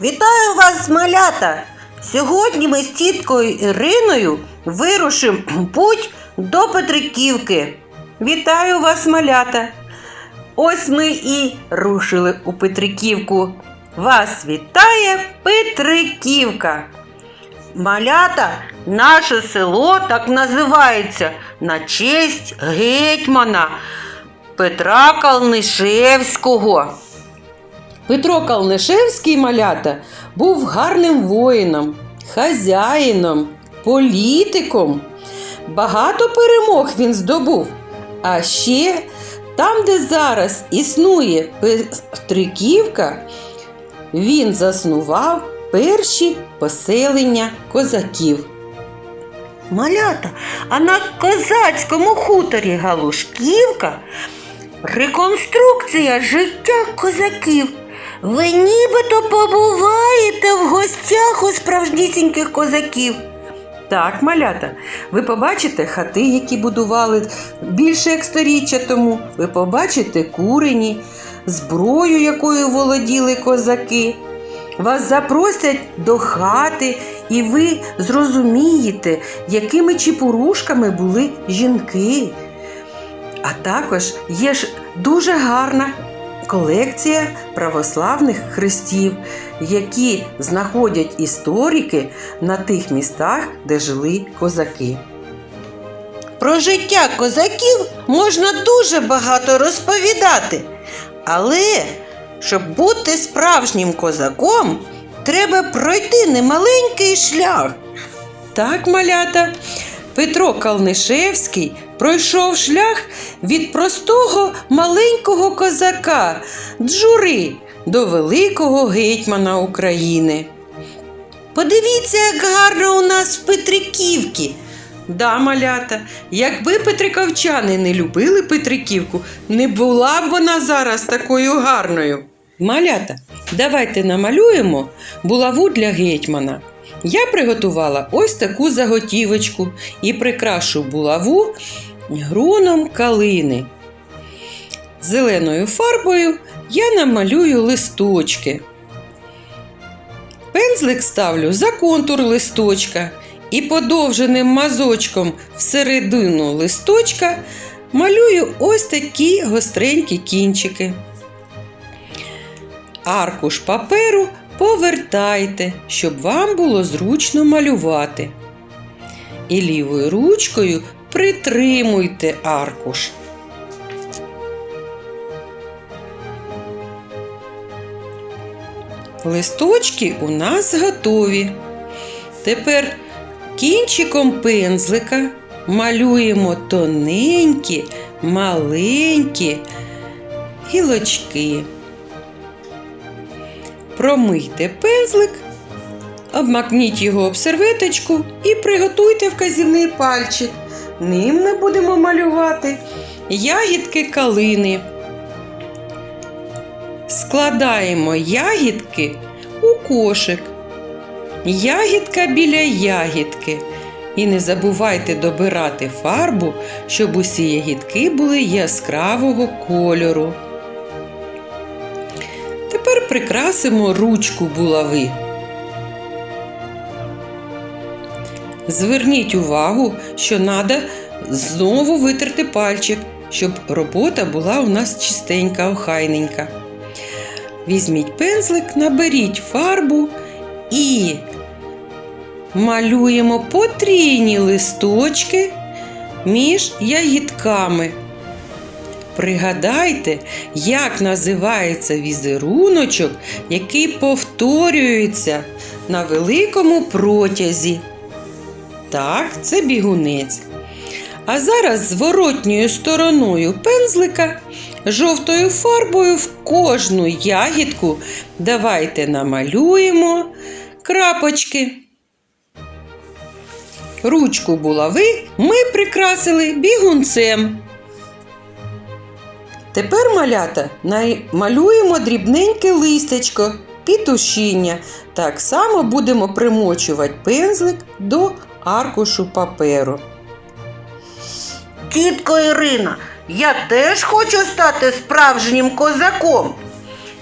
Вітаю вас, малята! Сьогодні ми з тіткою Іриною вирушимо путь до Петриківки. Вітаю вас, малята! Ось ми і рушили у Петриківку. Вас вітає Петриківка. Малята, наше село так називається на честь гетьмана Петра Калнишевського. Петро Калнишевський малята був гарним воїном, хазяїном, політиком. Багато перемог він здобув. А ще там, де зараз існує Петриківка, він заснував перші поселення козаків. Малята, а на козацькому хуторі Галушківка реконструкція життя козаків. Ви нібито побуваєте в гостях у справжнісіньких козаків. Так, малята, ви побачите хати, які будували більше як сторіччя тому. Ви побачите курені, зброю, якою володіли козаки. Вас запросять до хати, і ви зрозумієте, якими чепурушками були жінки. А також є ж дуже гарна колекція православних хрестів, які знаходять історики на тих містах, де жили козаки. Про життя козаків можна дуже багато розповідати, але щоб бути справжнім козаком, треба пройти немаленький шлях. Так, малята, Петро Калнишевський пройшов шлях від простого маленького козака Джури до великого гетьмана України. Подивіться, як гарно у нас в Петриківці. Да, малята, якби петриковчани не любили Петриківку, не була б вона зараз такою гарною. Малята, давайте намалюємо булаву для гетьмана. Я приготувала ось таку заготівочку і прикрашу булаву груном калини. Зеленою фарбою я намалюю листочки. Пензлик ставлю за контур листочка і подовженим мазочком всередину листочка малюю ось такі гостренькі кінчики. Аркуш паперу повертайте, щоб вам було зручно малювати. І лівою ручкою притримуйте аркуш. Листочки у нас готові. Тепер кінчиком пензлика малюємо тоненькі, маленькі гілочки. Промийте пензлик, обмакніть його об серветочку і приготуйте вказівний пальчик. Ним ми будемо малювати ягідки калини. Складаємо ягідки у кошик. Ягідка біля ягідки. І не забувайте добирати фарбу, щоб усі ягідки були яскравого кольору. Тепер прикрасимо ручку булави. Зверніть увагу, що треба знову витерти пальчик, щоб робота була у нас чистенька, охайненька. Візьміть пензлик, наберіть фарбу і малюємо потрійні листочки між ягідками. Пригадайте, як називається візеруночок, який повторюється на великому протязі. Так, це бігунець. А зараз зворотньою стороною пензлика жовтою фарбою в кожну ягідку давайте намалюємо крапочки. Ручку булави ми прикрасили бігунцем. Тепер малята малюємо дрібненьке листечко пітушіння. Так само будемо примочувати пензлик до аркушу паперу. Тітко Ірина, я теж хочу стати справжнім козаком.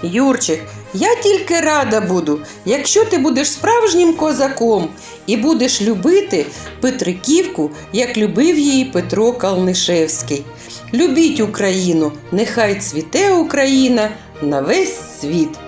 Юрчик, я тільки рада буду, якщо ти будеш справжнім козаком і будеш любити Петриківку, як любив її Петро Калнишевський. Любіть Україну, нехай цвіте Україна на весь світ.